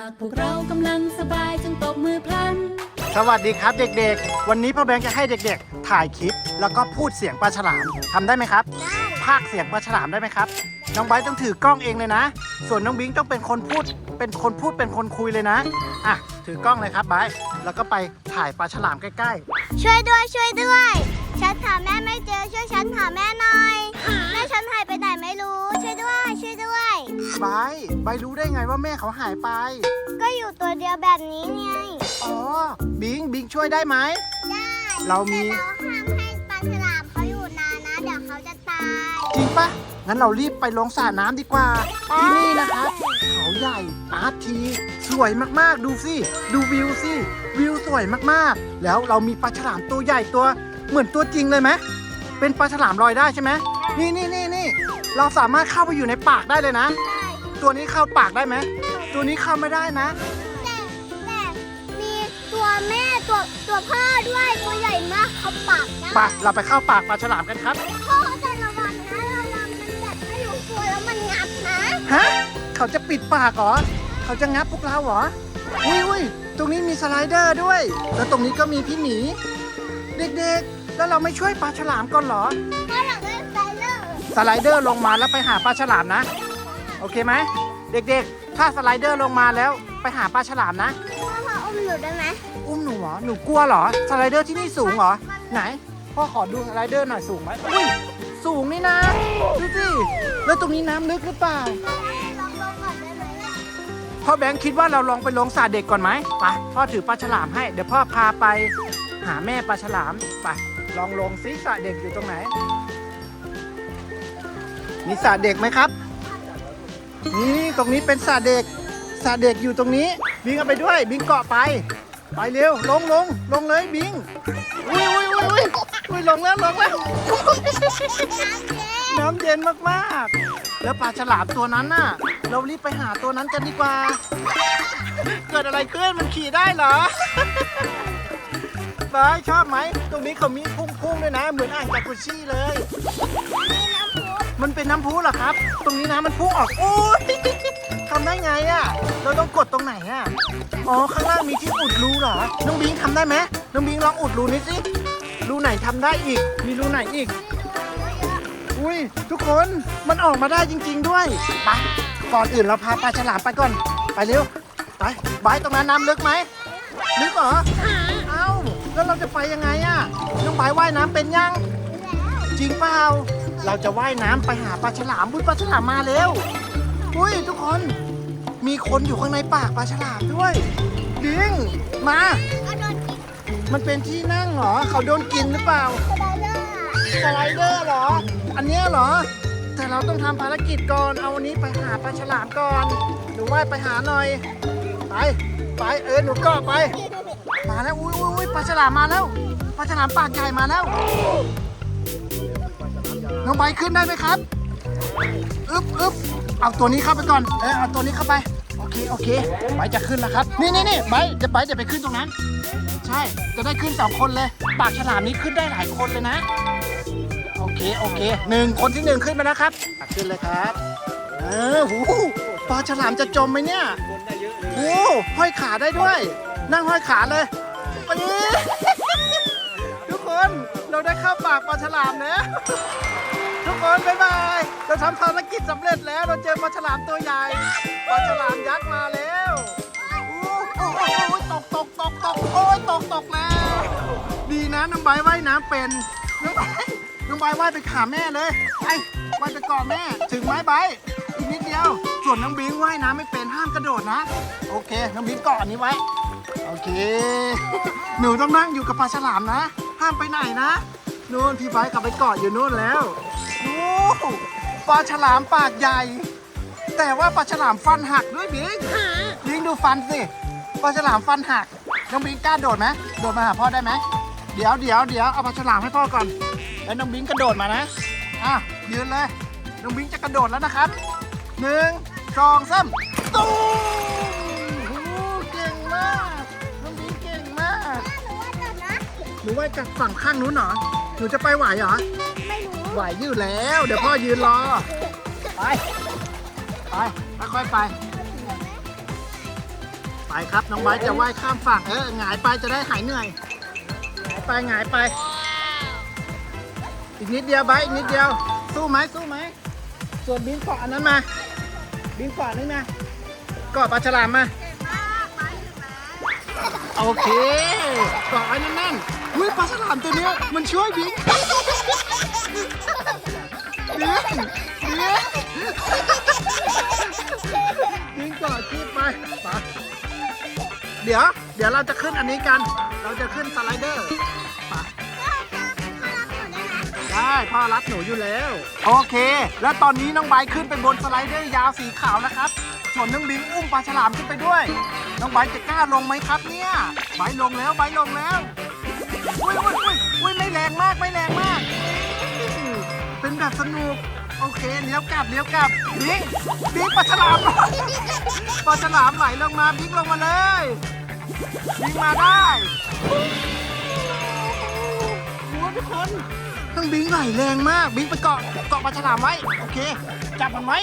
ากพวกเรากำลังสบายจงตบมือพลัน สวัสดีครับเด็กๆ วันนี้พ่อแบงค์จะให้เด็กๆ ถ่ายคลิป แล้วก็พูดเสียงปลาฉลามทำได้ไหมครับได้ภาคเสียงปลาฉลามได้ไหมครับ น้องไบร์ทต้องถือกล้องเองเลยนะ ส่วนน้องบิงต้องเป็นคนพูด เป็นคนพูดเป็นคนคุยเลยนะอะถือกล้องเลยครับไบร์ทแล้วก็ไปถ่ายปลาฉลามใกล้ช่วยด้วยช่วยด้วย ฉันหาแม่ไม่เจอช่วยฉันหาแม่หน่อย บร์ทไบร์ทรู้ได้ไงว่าแม่เขาหายไป ก็อยู่ตัวเดียวแบบนี้ไง อ๋อ บิง บิงช่วยได้ไหม ได้เรามี แต่เราห้ามให้ปลาฉลามเขาอยู่นานนะ เดี๋ยวเขาจะตาย จริงปะงั้นเรารีบไปลงสระน้ำดีกว่า ที่นี่นะครับ เขาใหญ่อาร์ตที สวยมากๆ ดูสิ ดูวิวสิ วิวสวยมากๆ แล้วเรามีปลาฉลามตัวใหญ่ตัวเหมือนตัวจริงเลยไหมเป็นปลาฉลามลอยได้ใช่ไหมนี่นี่นี่นี่เราสามารถเข้าไปอยู่ในปากได้เลยนะใช่ ตัวนี้เข้าปากได้ไหม ตัวนี้เข้าไม่ได้นะ แต่แต่มีตัวแม่ตัวตัวพ่อด้วยตัวใหญ่มากเขาปากนะไปเราไปเข้าปากปลาฉลามกันครับ พ่อแต่ระวังนะระวังมันแบบไม่รู้ตัวแล้วมันงับนะฮะ เขาจะปิดปากเหรอ เขาจะงับพวกเราเหรอ อุ้ยอุ้ยตรงนี้มีสไลเดอร์ด้วย แล้วตรงนี้ก็มีพี่หมี เด็กๆ แล้วเราไม่ช่วยปลาฉลามก่อนเหรอ พ่อหลังเล่นไซเลอร์สไลเดอร์ลงมาแล้วไปหาปลาฉลามนะ โอเคไหมเด็กๆ ถ้าสไลเดอร์ลงมาแล้วไปหาปลาฉลามนะ พ่อพ่ออุ้มหนูได้ไหมอุ้มหนูเหรอหนูกลัวเหรอสไลเดอร์ที่นี่สูงเหรอไหนพ่อขอดูสไลเดอร์หน่อยสูงไหมอุ้ยสูงนี่นะดูสิแล้วตรงนี้น้ำลึกหรือเปล่า ลองลงก่อนได้ไหมอะพ่อแบงค์คิดว่าเราลองไปลงสระเด็กก่อนไหมไปพ่อถือปลาฉลามให้ เดี๋ยวพ่อพาไปหาแม่ปลาฉลามไปลองลงซิสระเด็กอยู่ตรงไหน มีสระเด็กไหมครับ นี่ตรงนี้เป็นสระเด็กสระเด็กอยู่ตรงนี้ บิงเอาไปด้วย บิงเกาะไป ไปเร็ว ลงลงลงเลยบิง อุ้ยอุ้ยอุ้ยอุ้ยอุ้ยลงแล้วลงแล้ว น้ำเย็นมากๆ แล้วปลาฉลามตัวนั้นน่ะ เรารีบไปหาตัวนั้นกันดีกว่า เกิดอะไรขึ้นมันขี่ได้เหรอบายชอบไหม ตรงนี้เขามีพุ่งๆด้วยนะ เหมือนอ่างจากุชี่เลย มันเป็นน้ำพุเหรอครับ ตรงนี้น้ำมันพุ่งออก โอ้ยทำได้ไงอะ่ะเราต้องกดตรงไหนอะ่ะอ๋อ ข้างล่างมีที่อุดรูเหรอ น้องบิงทำได้ไหมน้องบิงลองอุดรูนี้สิ รูไหนทำได้อีก มีรูไหนอีก อุ้ยทุกคน มันออกมาได้จริง ๆ ด้วยไปก่อนอื่นเราพาปลาฉลามไปก่อน ไปเร็ว ไปบายตรงนั้นน้ำลึกไหมลึกเหรอ เอ้า แล้วเราจะไปยังไงอะน้องบายว่ายน้ำเป็นยัง จริงเปล่า เราจะว่ายน้ำไปหาปลาฉลามบุ้ยปลาฉลามมาเร็วอุ้ยทุกคนมีคนอยู่ข้างในปากปลาฉลามด้วยบิงมา เอาโดนกินมันเป็นที่นั่งเหรอ เขาโดนกินหรือเปล่า สไลเดอร์อะสไลเดอร์เหรอ อันเนี้ยเหรอ แต่เราต้องทำภารกิจก่อน เอาวันนี้ไปหาปลาฉลามก่อน หนูว่ายไปหาหน่อย ไป ไป เออ หนูกาะไป มาแล้ว อุ้ยอุ้ยอุ้ยปลาฉลามมาแล้ว ปลาฉลามปากใหญ่มาแล้ว น้องใบขึ้นได้ไหมครับอึ๊บอึ๊บเอาตัวนี้เข้าไปก่อน เออเอาตัวนี้เข้าไป โอเค โอเคใบจะขึ้นแล้วครับ นี่นี่นี่ใบจะใบจะไปขึ้นตรงนั้น ใช่ จะได้ขึ้นสองคนเลย ปากฉลามนี้ขึ้นได้หลายคนเลยนะ โอเค โอเค หนึ่งคนที่หนึ่งขึ้นมาแล้วครับอะขึ้นเลยครับ เออหูปลาฉลามจะจมไหมเนี่ยโอ้ห้อยขาได้ด้วย นั่งห้อยขาเลยปี๊ดทุกคน เราได้เข้าปากปลาฉลามแล้วทุกคนบ๊ายบายเราทำภารกิจสำเร็จแล้วเราเจอปลาฉลามตัวใหญ่ปลาฉลามยักษ์มาแล้วอู้โอ้โหตกตกตกตกโอ้ยตกตกแล้ว ดีนะน้องใบว่ายน้ำเป็นน้องใบน้องใบว่ายไปขาแม่เลยไปว่ายไปก่อนแม่ ถึงไหมใบอีกนิดเดียว ส่วนน้องบิงว่ายน้ำไม่เป็นห้ามกระโดดนะ โอเค น้องบิงเกาะอันนี้ไว้ โอเค หนูต้องนั่งอยู่กับปลาฉลามนะ ห้ามไปไหนนะนู่นพี่ไบร์ทกลับไปเกาะอยู่นู่นแล้วโอ้ปลาฉลามปากใหญ่ แต่ว่าปลาฉลามฟันหักด้วยบิงบิงดูฟันสิปลาฉลามฟันหักน้องบิงกล้าโดดไหมโดดมาหาพ่อได้ไหมเดี๋ยวเดี๋ยวเดี๋ยวเอาปลาฉลามให้พ่อก่อนแล้วน้องบิงกระโดดมานะอะยืนเลยน้องบิงจะกระโดดแล้วนะครับหนึ่งสองสามตู หนูว่ายจากฝั่งข้างนู้นเหรอ หนูจะไปไหวเหรอ ไม่รู้ไหวอยู่แล้ว เดี๋ยวพ่อยืนรอ ไป ไปค่อยๆไป ไปครับน้องไบร์ทจะว่ายข้ามฝั่ง เออหงายไปจะได้หายเหนื่อยหงายไปหงายไป อีกนิดเดียวไบร์ทอีกนิดเดียว สู้ไหมสู้ไหม ส่วนบินเกาะอันนั้นมา บินเกาะนึงนะเกาะปลาฉลามมา โอเคเกาะไอ้แน่นๆอุ้ยปลาฉลามตัวเนี้ยมันช่วยบิงบิงบิงยิงเกาะคีบไปไปเดี๋ยว เดี๋ยวเราจะขึ้นอันนี้กัน เราจะขึ้นสไลเดอร์ พ่อรัดหนูอยู่แล้ว โอเค แล้วตอนนี้น้องไบร์ทขึ้นไปบนสไลเดอร์ยาวสีขาวนะครับ ส่วนน้องบิงอุ้มปลาฉลามขึ้นไปด้วย น้องไบร์ทจะกล้าลงไหมครับเนี่ย ไบร์ทลงแล้วไบร์ทลงแล้ว อุ้ยอุ้ยอุ้ยอุ้ยไม่แรงมากไม่แรงมาก เป็นแบบสนุก โอเคเลี้ยวกลับเลี้ยวกลับบิงบิงปลาฉลาม ปลาฉลามไหลลงมาบิงลงมาเลยบิงมาได้โอ้โหทุกคน เครื่องบิงไหลแรงมาก บิงไปเกาะเกาะปลาฉลามไว้ โอเค จับมันไว้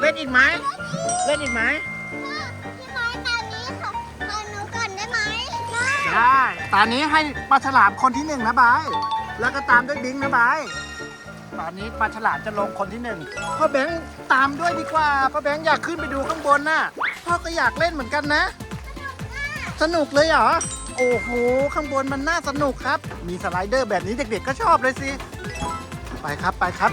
เล่นอีกไหมเล่นอีกไหมพี่ไม้ตอนนี้ขอขอหนูก่อนได้ไหมได้ตอนนี้ให้ปลาฉลามคนที่หนึ่งนะบายแล้วก็ตามด้วยบิงนะบายตอนนี้ปลาฉลามจะลงคนที่หนึ่งพ่อแบงค์ตามด้วยดีกว่าพ่อแบงค์อยากขึ้นไปดูข้างบนน่ะพ่อก็อยากเล่นเหมือนกันนะ สนุกเลยเหรอ โอ้โห ข้างบนมันน่าสนุกครับ มีสไลเดอร์แบบนี้เด็กๆก็ชอบเลยสิ ไปครับไปครับ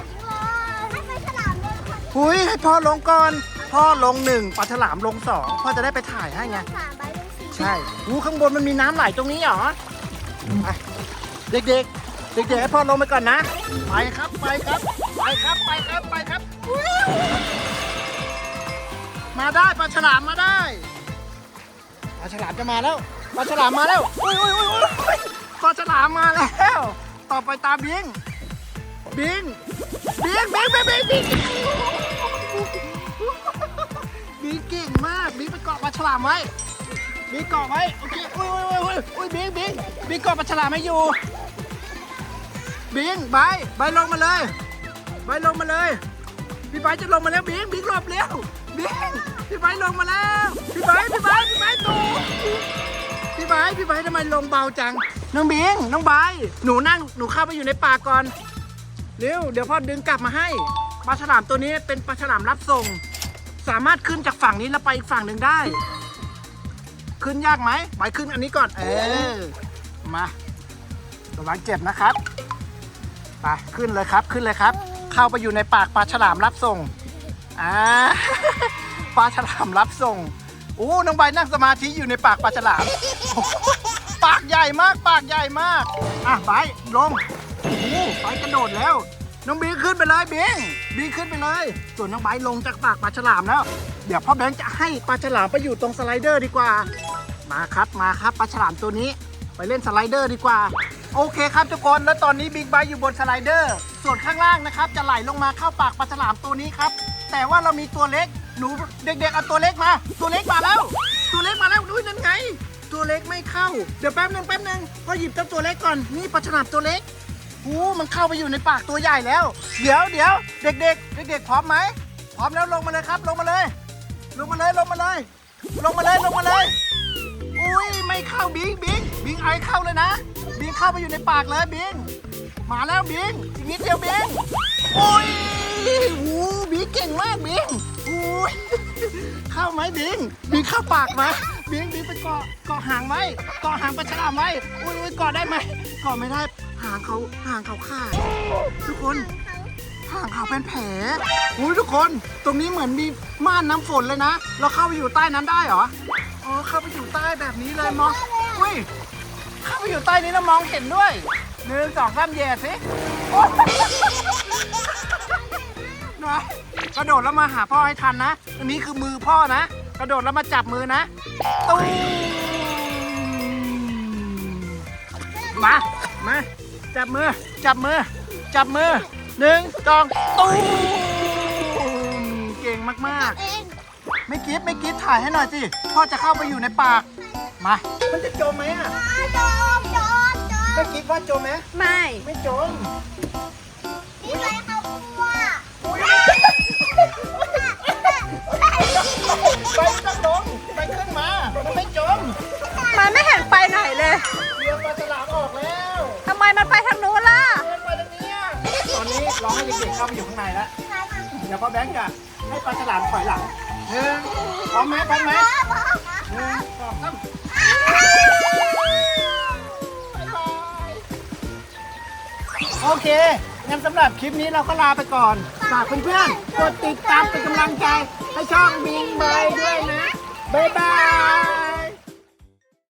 ให้ไปฉลามด้วยค่ะหุยให้พ่อลงก่อน พ่อลงหนึ่งปลาฉลามลงสองพ่อจะได้ไปถ่ายให้ไง สามใบลงสี่ใช่หูข้างบนมันมีน้ำไหลตรงนี้เหรอไปเด็กๆ เด็กๆให้พ่อลงไปก่อนนะ ไปครับไปครับไปครับไปครับไปครับวู้มาได้ปลาฉลามมาได้ ปลาฉลามจะมาแล้วปลาฉลามมาแล้วอุ้ยอุ้ยอุ้ยอุ้ยปลาฉลามมาแล้ว ต่อไปตาบิงบิงบิงบิงบิงบิงบิงบิงเก่งมากบิงไปเกาะปลาฉลามไว้บิงเกาะไว้โอเคอุ้ยอุ้ยอุ้ยอุ้ยบิงบิงบิงเกาะปลาฉลามไม่อยู่บิงใบายบลงมาเลยใบลงมาเลยพี่ใบจะลงมาแล้วบิงบิงหลบเร็ว บิงพี่ใบลงมาแล้ว พี่ใบพี่ใบพี่ใบายตูพี่ใบพี่ใบทำไมลงเบาจัง น้องบิงน้องใบหนูนั่งหนูเข้าไปอยู่ในป่าก่อนเร็วเดี๋ยวพ่อดึงกลับมาให้ปลาฉลามตัวนี้เป็นปลาฉลามรับส่ง สามารถขึ้นจากฝั่งนี้แล้วไปอีกฝั่งหนึ่งได้ ขึ้นยากไหมไปขึ้นอันนี้ก่อน เออมาระวังเจ็บนะครับไปขึ้นเลยครับขึ้นเลยครับ เข้าไปอยู่ในปากปลาฉลามรับส่ง อ่าปลาฉลามรับส่งโอ้น้องใบนั่งสมาธิอยู่ในปากปลาฉลาม ปากใหญ่มาก ปากใหญ่มาก อะไปลงโอ้ไปกระโดดแล้ว น้องบีขึ้นไปเลยบิงบีขึ้นไปเลย ส่วนน้องไบลงจากปากปลาฉลามแล้ว เดี๋ยวพ่อแบงค์จะให้ปลาฉลามไปอยู่ตรงสไลเดอร์ดีกว่า มาครับมาครับปลาฉลามตัวนี้ ไปเล่นสไลเดอร์ดีกว่า โอเคครับทุกคนแล้วตอนนี้บิ๊กไบค์อยู่บนสไลเดอร์ ส่วนข้างล่างนะครับ จะไหลลงมาเข้าปากปลาฉลามตัวนี้ครับ แต่ว่าเรามีตัวเล็ก หนูเด็กๆเอาตัวเล็กมา ตัวเล็กมาแล้ว ตัวเล็กมาแล้วดูนั่นไง ตัวเล็กไม่เข้า เดี๋ยวแป๊บหนึงแป๊บหนึงพ่อหยิบเจ้าตัวเล็กก่อน นี่ปลาฉลามตัวเล็กโอ้มันเข้าไปอยู่ในปากตัวใหญ่แล้ว เดี๋ยวเดี๋ยวเด็กๆ เด็กๆพร้อมไหมพร้อมแล้วลงมาเลยครับ ลงมาเลย ลงมาเลยลงมาเลย ลงมาเลยลงมาเลย อุ้ยไม่เข้าบิงบิงบิงไอเข้าเลยนะ บิงเข้าไปอยู่ในปากเลยบิง มาแล้วบิงอีกนิดเดียวบิงอุ้ยหูบิงเก่งมากบิงอุ้ยเข้าไหมบิงบิงเข้าปากไหมบิงบิงไปเกาะเกาะหางไหมเกาะหางปลาฉลามไหมอุ้ยอุ้ยเกาะได้ไหมเกาะไม่ได้หางเขาหางเขาขาดทุกคนหางเขาเป็นแผลอุ้ยทุกคน ตรงนี้เหมือนมีม่านน้ำฝนเลยนะ เราเข้าไปอยู่ใต้นั้นได้เหรออ๋อเข้าไปอยู่ใต้แบบนี้เลยมองอุ้ยเข้าไปอยู่ใต้นี้แล้วมองเห็นด้วย หนึ่งสองสามแย่สิโอ๊ยนะกระโดดแล้วมาหาพ่อให้ทันนะ อันนี้คือมือพ่อนะ กระโดดแล้วมาจับมือนะตุ้มมา มา จับมือ จับมือ จับมือหนึ่งสองตุ้มเก่งมากเองๆ ไม่คิดไม่คิดถ่ายให้หน่อยสิ พ่อจะเข้าไปอยู่ในปาก มา มันจะจมไหมอะจมจม จมไม่คิดว่าจมไหมไม่ ไม่จมพี่ไม้เขากลัวอุ้ยไปไม่ต้องลงไปขึ้นมา มันไม่จมมันไม่เห็นไปไหนเลยเรือปลาฉลามออกแล้วทำไมมันไปทางนู้นล่ะเดินไปทางเนี้ยตอนนี้รอให้เด็กๆเข้าไปอยู่ข้างในแล้ว เดี๋ยวพ่อแบงค์จะให้ปลาฉลามถอยหลังหนึ่งพร้อมไหมพร้อมไหมหนึ่งสองสาม โอเคงั้นสำหรับคลิปนี้เราก็ลาไปก่อน ฝากเพื่อนๆ กดติดตามเป็นกำลังใจ ให้ช่องบิงบายด้วยนะ บ๊ายบาย